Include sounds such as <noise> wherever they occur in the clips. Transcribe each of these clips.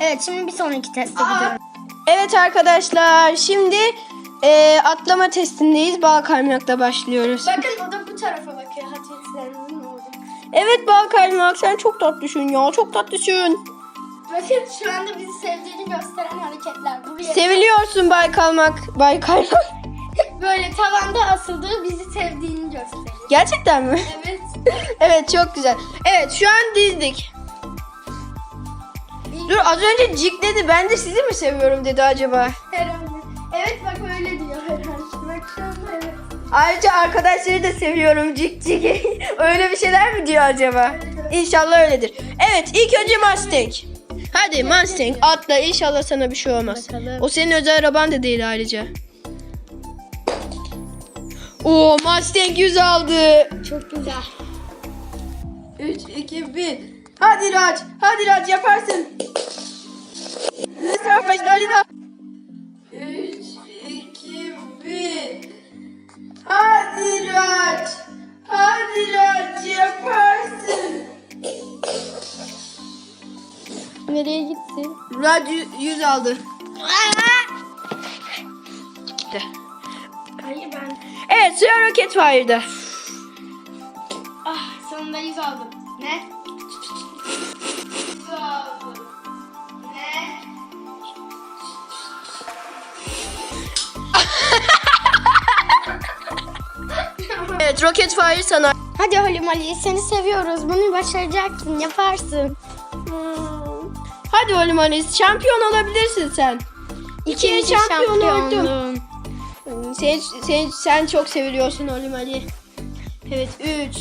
Evet şimdi bir sonraki teste gidiyorum. Evet arkadaşlar şimdi e, atlama testindeyiz. Bal kaymakla başlıyoruz. Bakın o da bu tarafa bakıyor. Hatice'lerimizin ne olacak? Evet bal kaymak sen çok tatlısın ya çok tatlısın. Bakın şu anda bizi sevdiğini gösteren hareketler. Buraya Seviliyorsun bay kalmak. Bay kaymak. böyle tavanda asıldığı bizi sevdiğini gösteriyor. Gerçekten mi? Evet. <laughs> evet çok güzel. Evet şu an dizdik. Dur az önce Cik dedi ben de sizi mi seviyorum dedi acaba? Herhalde. Evet bak öyle diyor herhalde. Evet. Ayrıca arkadaşları da seviyorum Cik Cik. <laughs> Öyle bir şeyler mi diyor acaba? İnşallah öyledir. Evet ilk önce Mustang. Hadi Mustang atla inşallah sana bir şey olmaz. Bakalım. O senin özel araban da değil ayrıca. Oo Mustang 100 aldı. Çok güzel. 3, 2, 1. Hadi Raç. Hadi Raç yaparsın. Hadi daha. 3, 2, 1. Hadi Raç. Hadi Raç yaparsın. Nereye gitti? Raç 100 aldı. Gitti. Hayır ben. Evet sıra Rocket Fire'da. Ah sonunda yüz aldım. Ne? Evet Rocket Fire sana. Hadi Halim Ali seni seviyoruz. Bunu başaracaksın. Yaparsın. Hadi Anis şampiyon olabilirsin sen. İkinci şampiyon oldun. Sen, sen, sen çok seviyorsun Olim Ali. Evet 3,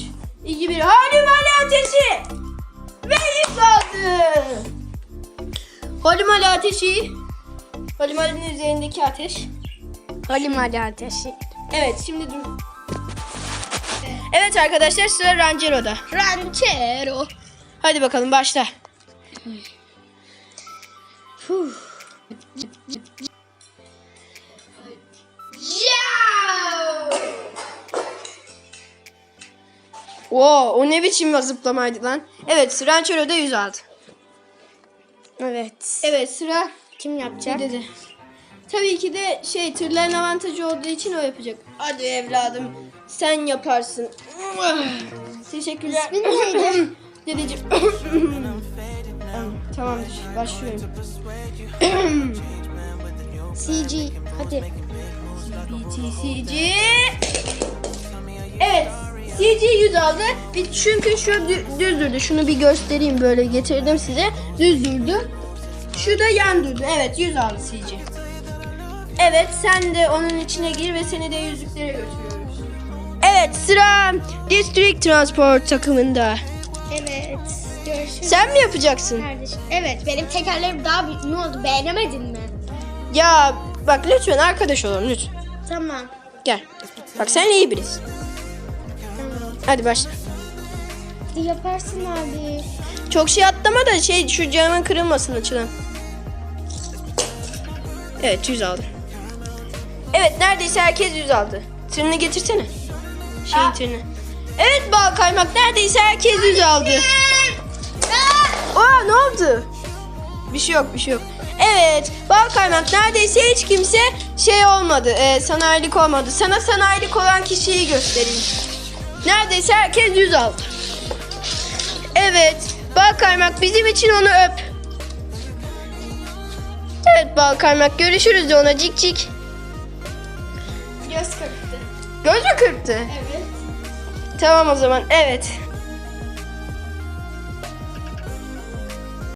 2, 1. Halim Ali ateşi. Ve ip aldı. Halim Ali ateşi. Halim Ali'nin üzerindeki ateş. Halim Ali ateşi. Evet şimdi dur. Evet arkadaşlar sıra Rangero'da. Ranchero. Hadi bakalım başla. Oo, o ne biçim zıplamaydı lan. Evet Rangero'da 100 aldı. Evet. Evet sıra Kim yapacak? dedi. Tabii ki de şey tırların avantajı olduğu için o yapacak. Hadi evladım sen yaparsın. Teşekkürler. İsmin neydi? <laughs> Dedeciğim. <coughs> Tamamdır başlıyorum. <coughs> CG. Hadi. BTCG. Evet. CG 100 aldı. Bir- Çünkü şu dü- düz durdu. Şunu bir göstereyim böyle getirdim size. Düz durdu. Şu da yan durdu. Evet 100 aldı CG. Evet sen de onun içine gir ve seni de yüzüklere götürüyoruz. Evet sıra District Transport takımında. Evet. Görüşürüz. Sen mi yapacaksın? Kardeşim. Evet benim tekerlerim daha büyük. Ne oldu beğenemedin mi? Ya bak lütfen arkadaş olalım lütfen. Tamam. Gel. Bak sen iyi birisin. Tamam. Hadi başla. Yaparsın abi. Çok şey atlama da şey şu camın kırılmasın açılan. Evet 100 aldı. Evet neredeyse herkes 100 aldı. Tırını getirsene. Şeyin tırını. Evet bal kaymak neredeyse herkes 100 aldı. Aa ne oldu? Bir şey yok bir şey yok. Evet bal kaymak neredeyse hiç kimse şey olmadı. E, sanayilik olmadı. Sana sanayilik olan kişiyi göstereyim. Neredeyse herkes 100 aldı. Evet. Bal kaymak bizim için onu öp. Evet bal kaymak görüşürüz de ona cik cik. Göz kırptı. Göz mü kırptı? Evet. Tamam o zaman evet.